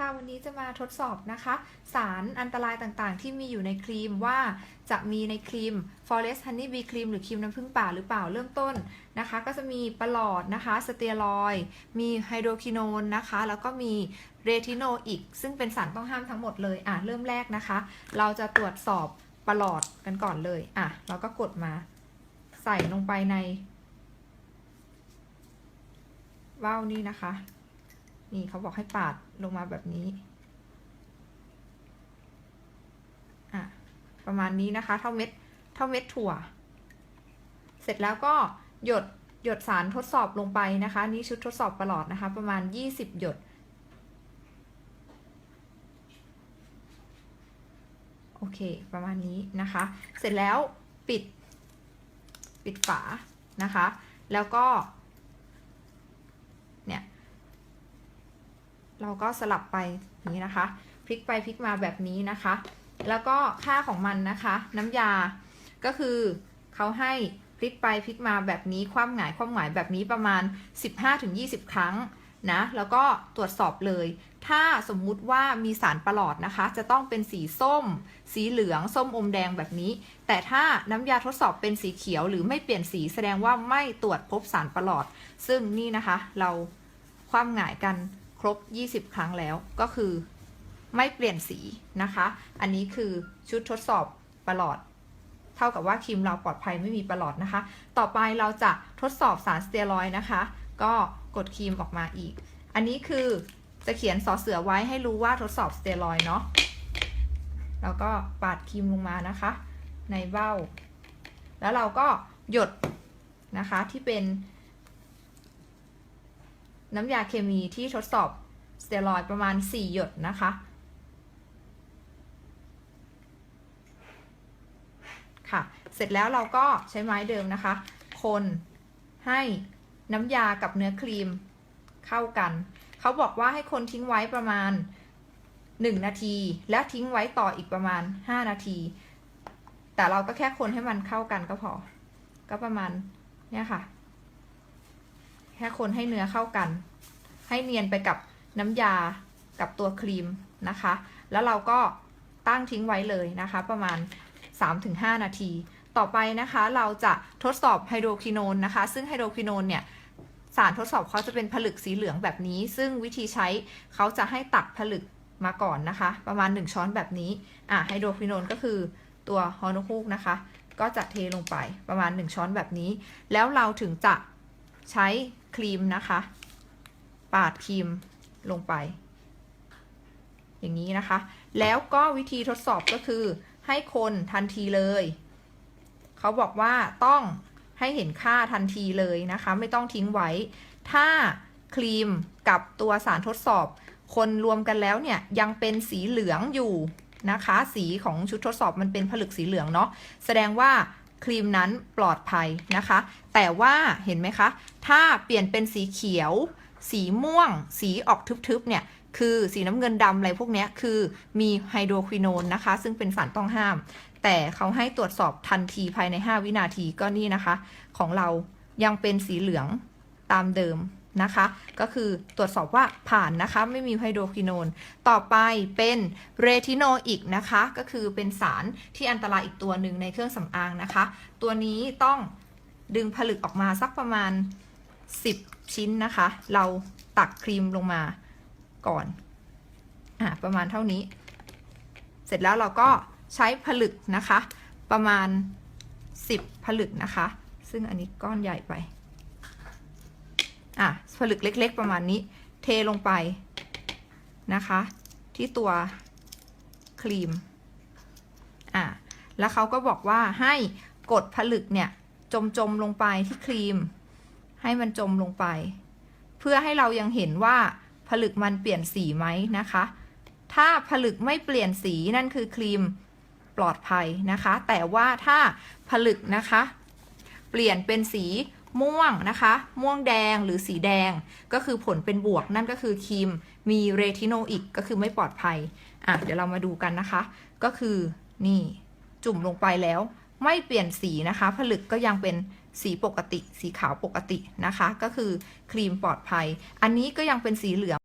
ค่ะวันนี้จะมาทดสอบนะคะ สารอันตรายต่างๆ ที่มีอยู่ในครีมว่าจะมีในครีม Forest Honey Bee Cream หรือครีมน้ำผึ้งป่าหรือเปล่าเริ่มต้นนะคะ ก็จะมีประหลอดนะคะสเตียรอย มีไฮโดรคิโนนนะคะ แล้วก็มีเรทิโนอีก ซึ่งเป็นสารต้องห้ามทั้งหมดเลยอะเริ่มแรกนะคะ เราจะตรวจสอบประหลอดกันก่อนเลยอะเราก็กดมาใส่ลงไปในว่าวนี่นะคะ นี่เขาบอกให้ปาดลงมาแบบนี้ อะ ประมาณนี้นะคะ เท่าเม็ด เท่าเม็ดถั่ว เสร็จแล้วก็หยดหยดสารทดสอบลงไปนะคะ นี่ชุดทดสอบประหลอดนะคะ ประมาณ 20 หยด โอเค ประมาณนี้นะคะ เสร็จแล้วปิด ปิดฝานะคะ แล้วก็ เนี่ย เราก็สลับไปนี้นะคะพลิกไปพลิกมาแบบนี้นะคะ แล้วก็ค่าของมันนะคะ น้ำยาก็คือเขาให้พลิกไปพลิกมาแบบนี้คว่ำหงายคว่ำหงายแบบนี้ประมาณ 15-20 ครั้งนะแล้วก็ตรวจสอบเลย ถ้าสมมุติว่ามีสารประหลอดนะคะ จะต้องเป็นสีส้ม สีเหลือง ส้มอมแดงแบบนี้ แต่ถ้าน้ำยาทดสอบเป็นสีเขียวหรือไม่เปลี่ยนสีแสดงว่าไม่ตรวจพบสารประหลอด ซึ่งนี่นะคะเราคว่ำหงายกัน ครบ 20 ครั้งแล้วก็คือไม่เปลี่ยนสีนะคะ อันนี้คือชุดทดสอบประหลอด เท่ากับว่าครีมเราปลอดภัยไม่มีประหลอดนะคะ ต่อไปเราจะทดสอบสารสเตียรอยนะคะ ก็กดครีมออกมาอีก อันนี้คือจะเขียนสอเสือไว้ให้รู้ว่าทดสอบสเตียรอยเนาะ แล้วก็ปาดครีมลงมานะคะ ในเบ้า แล้วเราก็หยดนะคะที่เป็น น้ำยาเคมีที่ทดสอบสเตียรอยด์ประมาณ 4 หยดนะคะ ค่ะ เสร็จแล้วเราก็ใช้ไม้เดิมนะคะ คนให้น้ำยากับเนื้อครีมเข้ากัน เขาบอกว่าให้คนทิ้งไว้ประมาณ 1 นาที แล้วทิ้งไว้ต่ออีกประมาณ 5 นาที แต่เราก็แค่คนให้มันเข้ากันก็พอ ก็ประมาณเนี่ยค่ะ ค่คนให้เนื้อเข้ากัน ให้เนียนไปกับน้ำยากับตัวครีมนะคะ แล้วเราก็ตั้งทิ้งไว้เลยนะคะ ประมาณ 3-5 นาที ต่อไปนะคะเราจะทดสอบไฮโดรควิโนนนะคะ ซึ่งไฮโดรควิโนนเนี่ยสารทดสอบเขาจะเป็นผลึกสีเหลืองแบบนี้ ซึ่งวิธีใช้เขาจะให้ตักผลึกมาก่อนนะคะ ประมาณ 1 ช้อนแบบนี้อะไฮโดรควิโนนก็คือตัวฮอนคูกนะคะ ก็จะเทลงไปประมาณ 1 ช้อนแบบนี้ แล้วเราถึงจะ ใช้ครีมนะคะ ปาดครีมลงไป อย่างนี้นะคะ แล้วก็วิธีทดสอบก็คือ ให้คนทันทีเลย เขาบอกว่าต้องให้เห็นค่าทันทีเลยนะคะ ไม่ต้องทิ้งไว้ ถ้าครีมกับตัวสารทดสอบ คนรวมกันแล้วเนี่ย ยังเป็นสีเหลืองอยู่นะคะ สีของชุดทดสอบมันเป็นผลึกสีเหลืองเนาะแสดงว่าครีมนั้นปลอดภัยนะคะ แต่ว่าเห็นไหมคะ ถ้าเปลี่ยนเป็นสีเขียว สีม่วง สีออกทึบๆ เนี่ยคือสีน้ำเงินดำอะไรพวกนี้คือมีไฮโดรควิโนนนะคะ ซึ่งเป็นสารต้องห้าม แต่เขาให้ตรวจสอบทันทีภายใน 5 วินาทีก็นี่นะคะ ของเรายังเป็นสีเหลืองตามเดิมนะคะ ก็คือตรวจสอบว่าผ่านนะคะ ไม่มีไฮโดรควิโนน ต่อไปเป็นเรทิโนอีกนะคะ ก็คือเป็นสารที่อันตรายอีกตัวหนึ่งในเครื่องสำอางนะคะ ตัวนี้ต้อง ดึงผลึกออกมาสักประมาณ 10 ชิ้นนะคะ เราตักครีมลงมาก่อน อะประมาณเท่านี้ เสร็จแล้วเราก็ใช้ผลึกนะคะ ประมาณ 10 ผลึกนะคะ ซึ่งอันนี้ก้อนใหญ่ไป อะผลึกเล็ก ๆ ประมาณนี้ เทลงไปนะคะ ที่ตัวครีม อะแล้วเขาก็บอกว่าให้กดผลึกเนี่ย จมจมๆลงไปที่ครีม ให้มันจมลงไป เพื่อให้เรายังเห็นว่าผลึกมันเปลี่ยนสีไหมนะคะ ถ้าผลึกไม่เปลี่ยนสีนั่นคือครีมปลอดภัยนะคะ แต่ว่าถ้าผลึกนะคะ เปลี่ยนเป็นสีม่วงนะคะ ม่วงแดงหรือสีแดงก็คือผลเป็นบวก นั่นก็คือครีมมีเรทิโนอีกก็คือไม่ปลอดภัย อะ เดี๋ยวเรามาดูกันนะคะ ก็คือนี่จุ่มลงไปแล้ว ไม่เปลี่ยนสีนะคะ ผลึกก็ยังเป็นสีปกติ สีขาวปกตินะคะ ก็คือครีมปลอดภัย อันนี้ก็ยังเป็นสีเหลือง